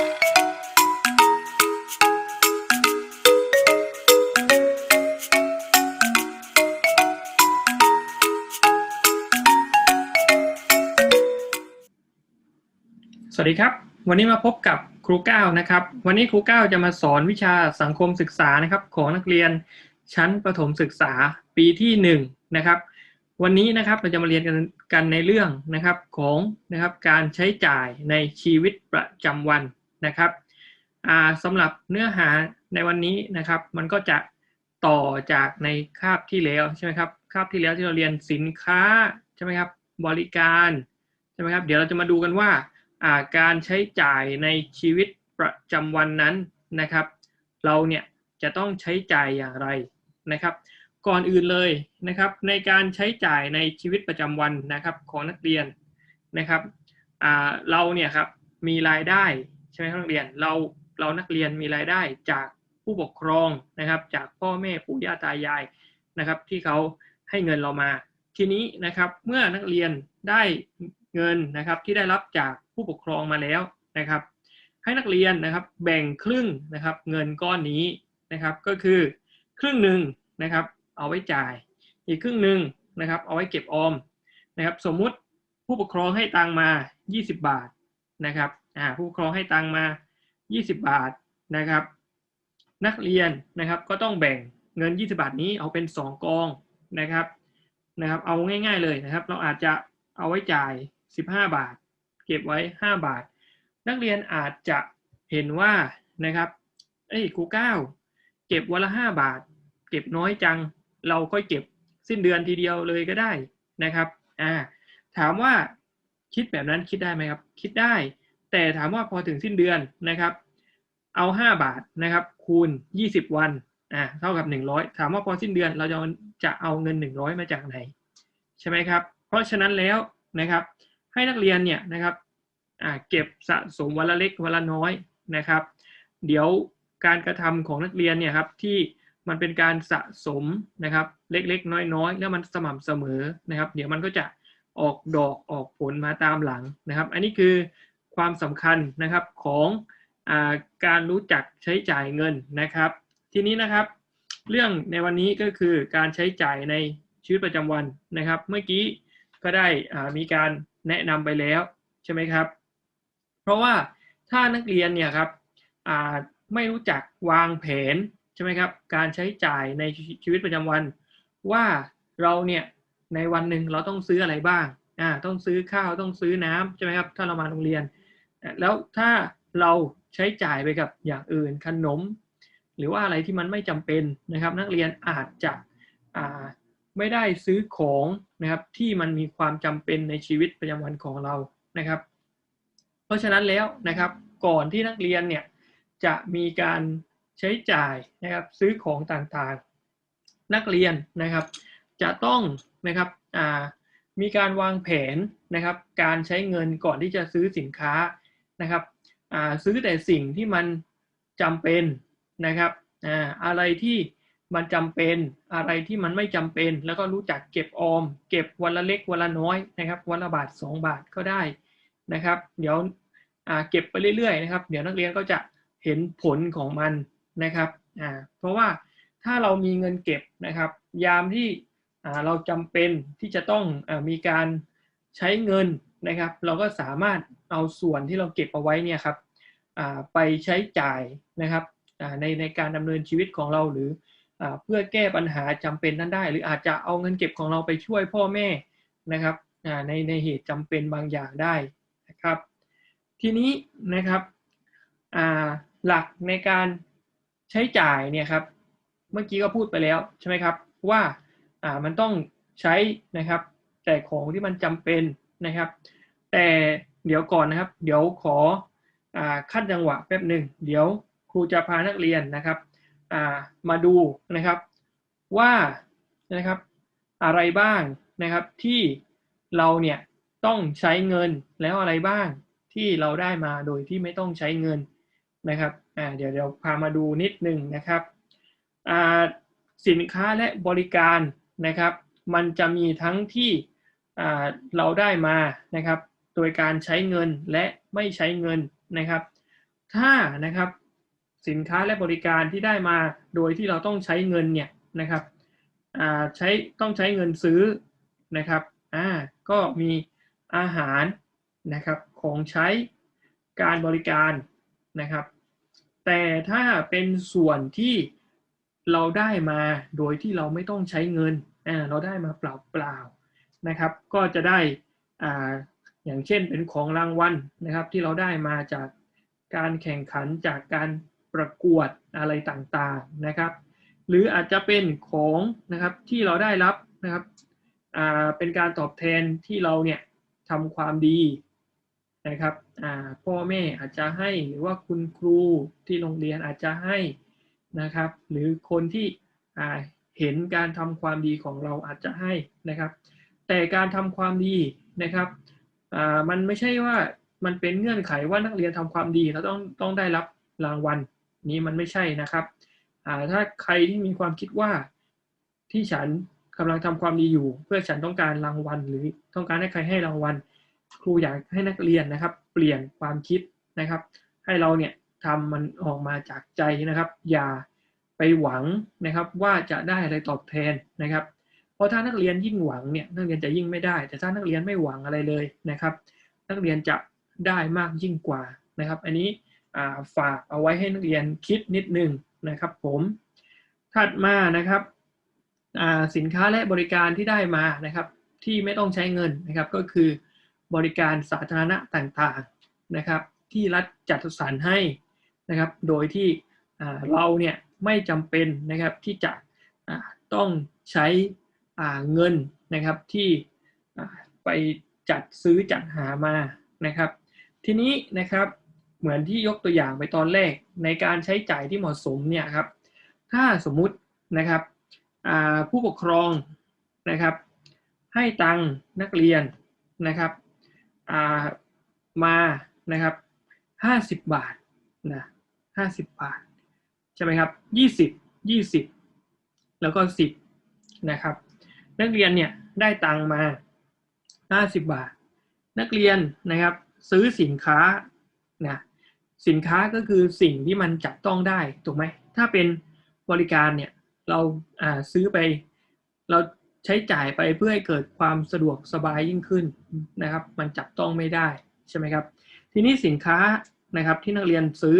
สวัสดีครับ วันนี้มาพบกับครูก้าวนะครับ วันนี้ครูก้าวจะมาสอนวิชาสังคมศึกษานะครับ ของนักเรียนชั้นประถมศึกษาปีที่หนึ่งนะครับ วันนี้นะครับเราจะมาเรียนกันกันในเรื่องนะครับของนะครับการใช้จ่ายในชีวิตประจำวัน นะครับสำหรับเนื้อหาในวันนี้นะครับ มันก็จะต่อจากในคาบที่แล้วใช่ไหมครับคาบที่แล้วที่เราเรียนสินค้าใช่ไหมครับบริการใช่ไหมครับเดี๋ยวเราจะมาดูกันว่าาการใช้จ่ายในชีวิตประจำวันนั้นนะครับ เราเนี่ยจะต้องใช้จ่ายอย่างไรนะครับ ก่อนอื่นเลยนะครับในการใช้จ่ายในชีวิตประจำวันนะครับของนักเรียนนะครับเราเนี่ยครับมีรายได้ ช่ไหมครับนักเรียนเราเรานักเรียนมีรายได้จากผู้ปกครองนะครับ จากพ่อแม่ปู่ย่าตายายนะครับ ที่เขาให้เงินเรามา ทีนี้นะครับเมื่อนักเรียนได้เงินนะครับที่ได้รับจากผู้ปกครองมาแล้วนะครับ ให้นักเรียนนะครับแบ่งครึ่งนะครับ เงินก้อนนี้นะครับ ก็คือครึ่งหนึ่งนะครับ เอาไว้จ่าย อีกครึ่งหนึ่งนะครับ เอาไว้เก็บออมนะครับ สมมุติผู้ปกครองให้ตังมา 20 บาทนะครับ อ่าผู้ปกครองให้ตังมา 20 บาทนะครับ นักเรียนนะครับก็ต้องแบ่งเงิน 20 บาทนี้เอาเป็น 2 กองนะครับนะครับ เอาง่ายๆเลยนะครับ เราอาจจะเอาไว้จ่าย 15 บาท เก็บไว้ 5 บาท นักเรียนอาจจะเห็นว่านะครับเอ้ยครูก้าวเก็บวันละ 5 บาท เก็บน้อยจัง เราก็เก็บสิ้นเดือนทีเดียวเลยก็ได้นะครับอ่าถามว่าคิดแบบนั้นคิดได้ไหมครับ คิดได้ แต่ถามว่าพอถึงสิ้นเดือนนะครับ เอา 5 บาทนะครับ คูณ 20 วันอ่าเท่ากับ 100 ถามว่าพอสิ้นเดือนเราจะจะเอาเงิน 100 มาจากไหน ใช่ไหมครับ เพราะฉะนั้นแล้วนะครับ ให้นักเรียนเนี่ยนะครับอ่าเก็บสะสมวันละเล็กวันละน้อยนะครับ เดี๋ยวการกระทำของนักเรียนเนี่ยครับที่มันเป็นการสะสมนะครับ เล็กๆ น้อยๆ แล้วมันสม่ำเสมอนะครับ เดี๋ยวมันก็จะออกดอกออกผลมาตามหลังนะครับ อันนี้คือ ความสำคัญนะครับของอการรู้จักใช้จ่ายเงินนะครับ ทีนี้นะครับ เรื่องในวันนี้ก็คือการใช้จ่ายในชีวิตประจำวันนะครับ เมื่อกี้ก็ได้มีการแนะนำไปแล้วใช่ไหมครับ เพราะว่าถ้านักเรียนเนี่ยครับไม่รู้จักวางแผนใช่ไหมครับ การใช้จ่ายในชีวิตประจำวัน ว่าเราเนี่ยในวันหนึ่งเราต้องซื้ออะไรบ้างอ่าต้องซื้อข้าวต้องซื้อน้ำใช่ไหมครับถ้าเรามาโรงเรียน แล้วถ้าเราใช้จ่ายไปกับอย่างอื่นขนม หรือว่าอะไรที่มันไม่จำเป็นนะครับ นักเรียนอาจจะไม่ได้ซื้อของนะครับที่มันมีความจำเป็นในชีวิตประจำวันของเรานะครับ เพราะฉะนั้นแล้วนะครับก่อนที่นักเรียนเนี่ยจะมีการใช้จ่ายนะครับซื้อของต่างๆ นักเรียนนะครับ จะต้องนะครับมีการวางแผนนะครับ การใช้เงินก่อนที่จะซื้อสินค้า นะครับซื้อแต่สิ่งที่มันจำเป็นนะครับอะไรที่มันจำเป็นอะไรที่มันไม่จำเป็น แล้วก็รู้จักเก็บออม เก็บวันละเล็กวันละน้อยนะครับวันละบาท 2 บาทก็ได้นะครับ เดี๋ยวเก็บไปเรื่อยๆนะครับ เดี๋ยวนักเรียนก็จะเห็นผลของมันนะครับเพราะว่าถ้าเรามีเงินเก็บนะครับ ยามที่เราจำเป็นที่จะต้องอมีการใช้เงิน นะครับ เราก็สามารถเอาส่วนที่เราเก็บเอาไว้เนี่ยครับไปใช้จ่ายนะครับในในการดำเนินชีวิตของเราหรือเพื่อแก้ปัญหาจำเป็นนั้นได้ หรืออาจจะเอาเงินเก็บของเราไปช่วยพ่อแม่นะครับในในเหตุจำเป็นบางอย่างได้นะครับ ทีนี้นะครับหลักในการใช้จ่ายเนี่ยครับเมื่อกี้ก็พูดไปแล้วใช่ไหมครับว่าอ่ามันต้องใช้นะครับแต่ของที่มันจำเป็น นะครับ แต่เดี๋ยวก่อนนะครับ เดี๋ยวขออ่าขั้นจังหวะแป๊บหนึ่งเดี๋ยวครูจะพานักเรียนนะครับมาดูนะครับว่านะครับอะไรบ้างนะครับที่เราเนี่ยต้องใช้เงินแล้วอะไรบ้างที่เราได้มาโดยที่ไม่ต้องใช้เงินนะครับเดี๋ยวเดี๋ยวพามาดูนิดหนึ่งนะครับสินค้าและบริการนะครับ มันจะมีทั้งที่ เราได้มานะครับโดยการใช้เงินและไม่ใช้เงินนะครับ ถ้านะครับสินค้าและบริการที่ได้มาโดยที่เราต้องใช้เงินเนี่ยนะครับใช้ต้องใช้เงินซื้อนะครับอ่าก็มีอาหารนะครับของใช้การบริการนะครับ แต่ถ้าเป็นส่วนที่เราได้มาโดยที่เราไม่ต้องใช้เงินอ่าเราได้มาเปล่าๆ นะครับ ก็จะได้อ่าอย่างเช่นเป็นของรางวัลนะครับ ที่เราได้มาจากการแข่งขันจากการประกวดอะไรต่างๆนะครับ หรืออาจจะเป็นของนะครับที่เราได้รับนะครับอ่าเป็นการตอบแทนที่เราเนี่ยทำความดีนะครับอ่าพ่อแม่อาจจะให้หรือว่าคุณครูที่โรงเรียนอาจจะให้นะครับ หรือคนที่อ่าเห็นการทำความดีของเราอาจจะให้นะครับ แต่การทำความดีนะครับมันไม่ใช่ว่ามันเป็นเงื่อนไขว่านักเรียนทำความดีแล้วต้องต้องได้รับรางวัลนี้มันไม่ใช่นะครับถ้าใครที่มีความคิดว่าที่ฉันกำลังทำความดีอยู่ เพื่อฉันต้องการรางวัล หรือต้องการให้ใครให้รางวัล ครูอยากให้นักเรียนนะครับ เปลี่ยนความคิดนะครับ ให้เราเนี่ยทำมันออกมาจากใจนะครับ อย่าไปหวังนะครับว่าจะได้อะไรตอบแทนนะครับ เพราะถ้านักเรียนยิ่งหวังเนี่ยนักเรียนจะยิ่งไม่ได้ แต่ถ้านักเรียนไม่หวังอะไรเลยนะครับ นักเรียนจะได้มากยิ่งกว่านะครับ อันนี้ฝากเอาไว้ให้นักเรียนคิดนิดนึงนะครับ ผมถัดมานะครับสินค้าและบริการที่ได้มานะครับ ที่ไม่ต้องใช้เงินนะครับก็คือบริการสาธารณะต่างๆนะครับ ที่รัฐจัดสรรให้นะครับ โดยที่เราเนี่ยไม่จำเป็นนะครับที่จะต้องใช้ เงินนะครับที่ไปจัดซื้อจัดหามานะครับ ทีนี้นะครับเหมือนที่ยกตัวอย่างไปตอนแรกในการใช้จ่ายที่เหมาะสมเนี่ยครับถ้าสมมุตินะครับผู้ปกครองนะครับ ให้ตังนักเรียนนะครับมานะครับห้าสิบบาทนะห้าสิบบาท ใช่ไหมครับยี่สิบยี่สิบแล้วก็สิบนะครับ นักเรียนเนี่ยได้ตังมาห้าสิบาท นักเรียนนะครับซื้อสินค้านะสินค้าก็คือสิ่งที่มันจับต้องได้ถูกไหมถ้าเป็นบริการเนี่ยเราซื้อไปเราใช้จ่ายไปเพื่อให้เกิดความสะดวกสบายยิ่งขึ้นนะครับ มันจับต้องไม่ได้ใช่ไหมครับ ทีนี้สินค้านะครับที่นักเรียนซื้อ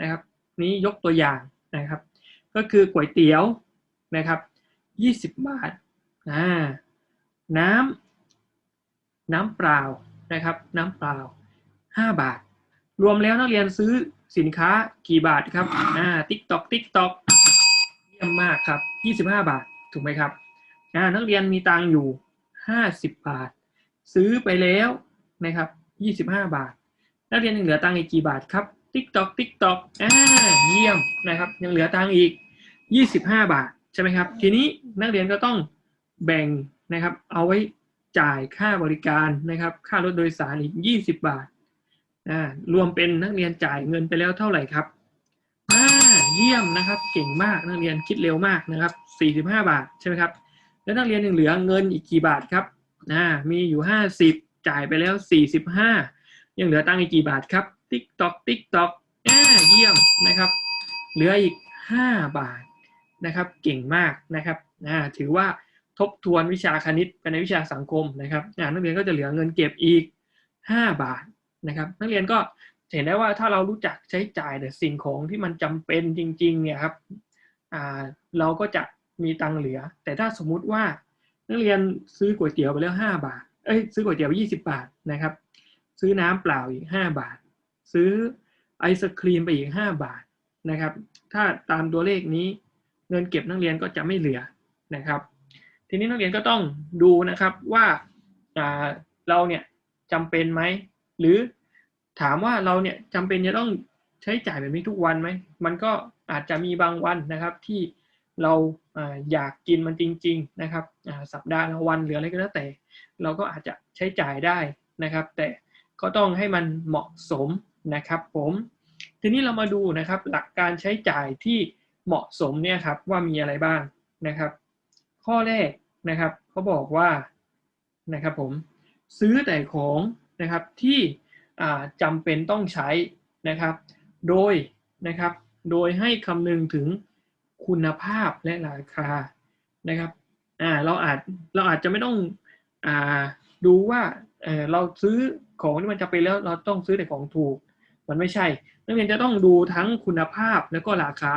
นะครับนี้ยกตัวอย่างนะครับ ก็คือก๋วยเตี๋ยวนะครับ 20 บาท น้ำน้ำเปล่านะครับ น้ำเปล่า 5 บาท รวมแล้วนักเรียนซื้อสินค้ากี่บาทครับอ่าติ๊กตอกติ๊กตอกเยี่ยมมากครับ 25 บาทถูกไหมครับอ่านักเรียนมีตังอยู่ 50 บาท ซื้อไปแล้วนะครับ 25 บาท นักเรียนยังเหลือตังอีกกี่บาทครับติ๊กตอกติ๊กตอกอ่าเยี่ยมนะครับ ยังเหลือตังอีก 25 บาทใช่ไหมครับ ทีนี้นักเรียนก็ต้อง แบ่งนะครับ เอาไว้จ่ายค่าบริการนะครับ ค่ารถโดยสารอีก 20 บาทอ่ารวมเป็นนักเรียนจ่ายเงินไปแล้วเท่าไหร่ครับอ่าเยี่ยมนะครับ เก่งมากนักเรียนคิดเร็วมากนะครับ 45 บาทใช่ไหมครับ แล้วนักเรียนยังเหลือเงินอีกกี่บาทครับอ่ามีอยู่ 50 จ่ายไปแล้ว 45 ยังเหลือตังค์อีกกี่บาทครับ ติ๊กตอกติ๊กตอกอ่าเยี่ยมนะครับ เหลืออีก 5 บาทนะครับ เก่งมากนะครับอ่าถือว่า ทบทวนวิชาคณิตเป็นในวิชาสังคมนะครับนักเรียนก็จะเหลือเงินเก็บอีก 5 บาทนะครับ นักเรียนก็เห็นได้ว่าถ้าเรารู้จักใช้จ่ายแต่สิ่งของที่มันจำเป็นจริงๆเนี่ยครับเราก็จะมีตังเหลือ แต่ถ้าสมมุติว่านักเรียนซื้อก๋วยเตี๋ยวไปแล้วห้าบาท เอ้ยซื้อก๋วยเตี๋ยวไปยี่สิบาทนะครับ ซื้อน้ำเปล่าอีกห้าบาท ซื้อไอศครีมไปอีกห้าบาทนะครับ ถ้าตามตัวเลขนี้เงินเก็บนักเรียนก็จะไม่เหลือนะครับ ทีนี้นักเรียนก็ต้องดูนะครับว่าเราเนี่ยจำเป็นไหม หรือถามว่าเราเนี่ยจำเป็นจะต้องใช้จ่ายแบบนี้ทุกวันไหม มันก็อาจจะมีบางวันนะครับที่เราอยากกินมันจริง ๆนะครับสัปดาห์ละวันหรืออะไรก็แล้วแต่ เราก็อาจจะใช้จ่ายได้นะครับ แต่ก็ต้องให้มันเหมาะสมนะครับผมทีนี้เรามาดูนะครับหลักการใช้จ่ายที่เหมาะสมเนี่ยครับว่ามีอะไรบ้างนะครับ ข้อแรกนะครับเขาบอกว่านะครับผมซื้อแต่ของนะครับที่จำเป็นต้องใช้นะครับ โดยนะครับโดยให้คำนึงถึงคุณภาพและราคานะครับอ่าเราอาจเราอาจจะไม่ต้องอ่าดูว่าเออเราซื้อของที่มันจะไปแล้วเราต้องซื้อแต่ของถูก มันไม่ใช่นักเรียนจะต้องดูทั้งคุณภาพแล้วก็ราคา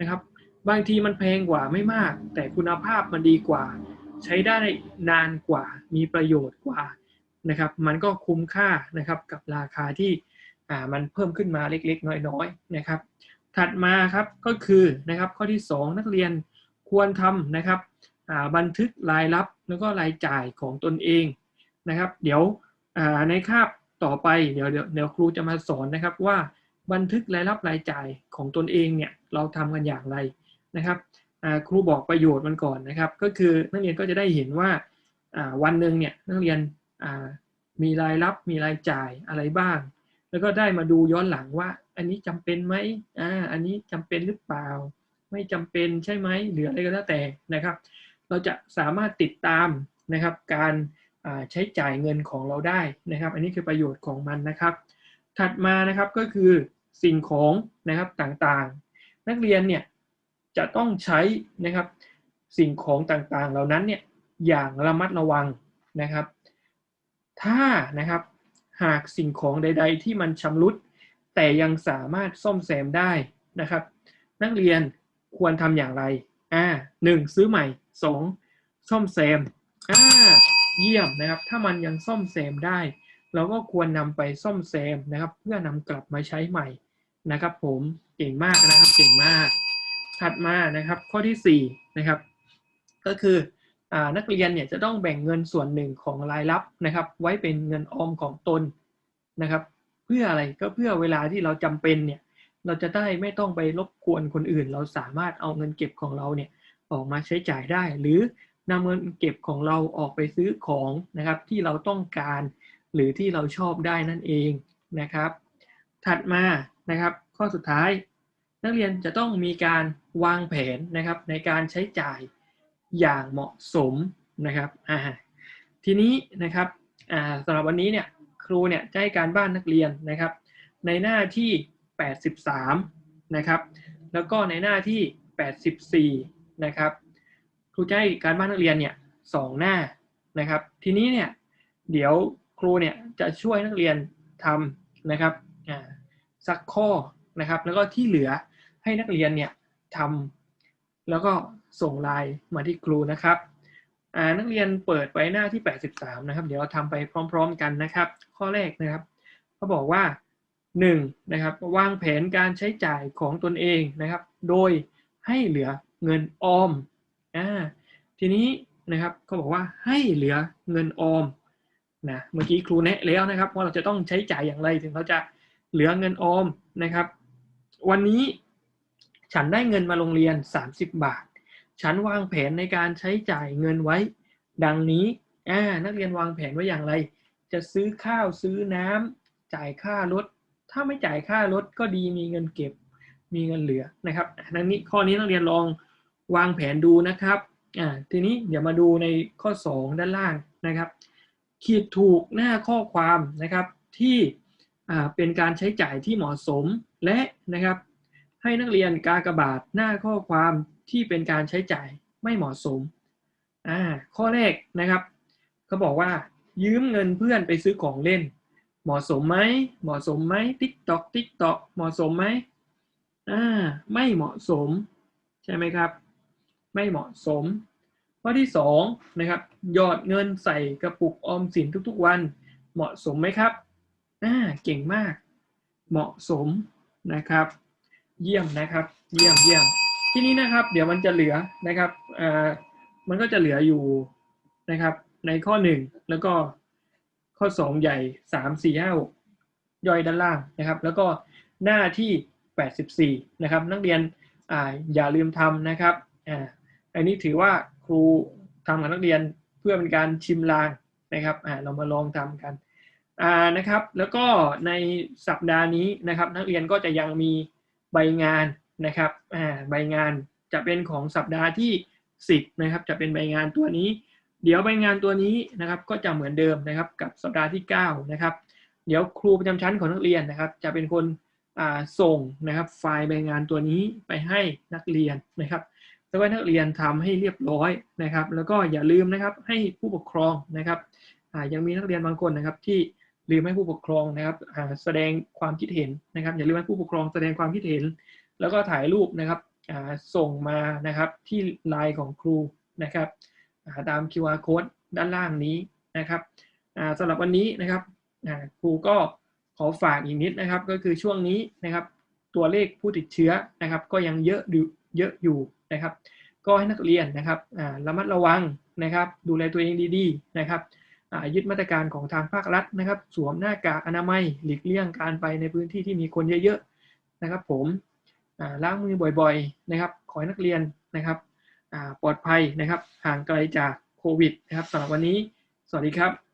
นะครับ บางทีมันแพงกว่าไม่มาก แต่คุณภาพมันดีกว่า ใช้ได้นานกว่า มีประโยชน์กว่านะครับ มันก็คุ้มค่านะครับกับราคาที่อ่ามันเพิ่มขึ้นมาเล็กๆ น้อยๆนะครับ ถัดมาครับก็คือนะครับข้อที่ 2 นักเรียนควรทำนะครับอ่าบันทึกรายรับแล้วก็รายจ่ายของตนเองนะครับ เดี๋ยวอ่าในคาบต่อไปเดี๋ยวเดี๋ยวเดี๋ยวครูจะมาสอนนะครับว่าบันทึกรายรับรายจ่ายของตนเองเนี่ยเราทำกันอย่างไร นะครับครูบอกประโยชน์มันก่อนนะครับ ก็คือนักเรียนก็จะได้เห็นว่าวันหนึ่งเนี่ยนักเรียนมีรายรับมีรายจ่ายอะไรบ้าง แล้วก็ได้มาดูย้อนหลังว่า อันนี้จำเป็นไหมอ่าอันนี้จำเป็นหรือเปล่า ไม่จำเป็นใช่ไหมหรืออะไรก็แล้วแต่นะครับ เราจะสามารถติดตามนะครับ การใช้จ่ายเงินของเราได้นะครับ อันนี้คือประโยชน์ของมันนะครับ ถัดมานะครับก็คือสิ่งของนะครับต่างๆ นักเรียนเนี่ย จะต้องใช้นะครับสิ่งของต่างๆ เหล่านั้นเนี่ยอย่างระมัดระวังนะครับ ถ้านะครับหากสิ่งของใด ๆ ที่มันชำรุด แต่ยังสามารถซ่อมแซมได้นะครับ นักเรียนควรทำอย่างไรอ่าหนึ่งซื้อใหม่สองซ่อมแซมอ่าเยี่ยมนะครับ ถ้ามันยังซ่อมแซมได้ เราก็ควรนำไปซ่อมแซมนะครับ เพื่อนำกลับมาใช้ใหม่นะครับ ผมเก่งมากนะครับเก่งมาก ถัดมานะครับข้อที่สี่นะครับก็คืออนักเรียนเนี่ยจะต้องแบ่งเงินส่วนหนึ่งของรายรับนะครับ ไว้เป็นเงินออมของตนนะครับ เพื่ออะไรก็เพื่อเวลาที่เราจำเป็นเนี่ยเราจะได้ไม่ต้องไปรบกวนคนอื่น เราสามารถเอาเงินเก็บของเราเนี่ยออกมาใช้จ่ายได้ หรือนำเงินเก็บของเราออกไปซื้อของนะครับที่เราต้องการ หรือที่เราชอบได้นั่นเองนะครับ ถัดมานะครับ ข้อสุดท้าย นักเรียนจะต้องมีการวางแผนนะครับในการใช้จ่ายอย่างเหมาะสมนะครับอ่าทีนี้นะครับอ่าสำหรับวันนี้เนี่ยครูเนี่ยจะให้การบ้านนักเรียนนะครับ ในหน้าที่ 83 นะครับ แล้วก็ในหน้าที่ 84 นะครับ ครูจะให้การบ้านนักเรียนเนี่ยสองหน้านะครับ ทีนี้เนี่ยเดี๋ยวครูเนี่ยจะช่วยนักเรียนทำนะครับอ่าสักข้อนะครับ แล้วก็ที่เหลือ ให้นักเรียนเนี่ยทำแล้วก็ส่งไลน์มาที่ครูนะครับอ่านักเรียนเปิดไว้หน้าที่ 83 นะครับ เดี๋ยวเราทำไปพร้อม ๆ กันนะครับ ข้อแรกนะครับเขาบอกว่า 1. นะครับวางแผนการใช้จ่ายของตนเองนะครับ โดยให้เหลือเงินออมอ่าทีนี้นะครับเขาบอกว่าให้เหลือเงินออมนะเมื่อกี้ครูแนะแล้วนะครับว่าเราจะต้องใช้จ่ายอย่างไรถึงเราจะเหลือเงินออมนะครับ วันนี้ ฉันได้เงินมาโรงเรียน 30 บาท ฉันวางแผนในการใช้จ่ายเงินไว้ ดังนี้อ่านักเรียนวางแผนไว้อย่างไร จะซื้อข้าวซื้อน้ำจ่ายค่ารถ ถ้าไม่จ่ายค่ารถก็ดีมีเงินเก็บ มีเงินเหลือนะครับดังนี้ข้อนี้นักเรียนลองวางแผนดูนะครับอ่าทีนี้เดี๋ยวมาดูในข้อ 2 ด้านล่างนะครับขีดถูกหน้าข้อความนะครับที่เป็นการใช้จ่ายที่เหมาะสมและนะครับ ให้นักเรียนกากบาทหน้าข้อความที่เป็นการใช้จ่ายไม่เหมาะสมอ่าข้อแรกนะครับเขาบอกว่า ยืมเงินเพื่อนไปซื้อของเล่น เหมาะสมไหมเหมาะสมไหมติ๊กตอกติ๊กตอกเหมาะสมไหมอ่าไม่เหมาะสม ใช่ไหมครับ ไม่เหมาะสม ข้อที่สองนะครับหยอดเงินใส่กระปุกออมสินทุกๆวัน เหมาะสมไหมครับอ่าเก่งมาก เหมาะสมนะครับ เยี่ยมนะครับ เยี่ยมเยี่ยมทีนี้นะครับ เดี๋ยวมันจะเหลือนะครับอ่ามันก็จะเหลืออยู่นะครับ ในข้อหนึ่งแล้วก็ข้อสองใหญ่สามสี่ห้าย่อยด้านล่างนะครับ แล้วก็หน้าที่แปดสิบสี่นะครับ นักเรียนอ่าอย่าลืมทำนะครับอ่าอันนี้ถือว่าครูทำกับนักเรียนเพื่อเป็นการชิมลางนะครับอ่าเรามาลองทำกันอ่านะครับ แล้วก็ในสัปดาห์นี้นะครับ นักเรียนก็จะยังมี ใบงานนะครับอ่าใบงานจะเป็นของสัปดาห์ที่ 10นะครับจะเป็นใบงานตัวนี้ เดี๋ยวใบงานตัวนี้นะครับก็จะเหมือนเดิมนะครับกับสัปดาห์ที่9นะครับเดี๋ยวครูประจำชั้นของนักเรียนนะครับ จะเป็นคนส่งนะครับไฟล์ใบงานตัวนี้ไปให้นักเรียนนะครับแล้วก็นักเรียนทำให้เรียบร้อยนะครับ แล้วก็อย่าลืมนะครับให้ผู้ปกครองนะครับยังมีนักเรียนบางคนนะครับที่ ลืมให้ผู้ปกครองนะครับแสดงความคิดเห็นนะครับ อย่าลืมให้ผู้ปกครองแสดงความคิดเห็น แล้วก็ถ่ายรูปนะครับส่งมานะครับที่ไลน์ของครูนะครับาตาม QR code ด้านล่างนี้นะครับสำหรับวันนี้นะครับครูก็ขอฝากอีกนิดนะครับ ก็คือช่วงนี้นะครับ ตัวเลขผู้ติดเชื้อนะครับ ก็ยังเยอะเยอะอยู่นะครับ ก็ให้นักเรียนนะครับระมัดระวังนะครับ ดูแลตัวเองดีๆนะครับ ยึดมาตรการของทางภาครัฐนะครับ สวมหน้ากากอนามัยหลีกเลี่ยงการไปในพื้นที่ที่มีคนเยอะๆนะครับ ผมล้างมือบ่อยๆนะครับ ขอให้นักเรียนนะครับปลอดภัยนะครับห่างไกลจากโควิดนะครับสำหรับวันนี้ สวัสดีครับ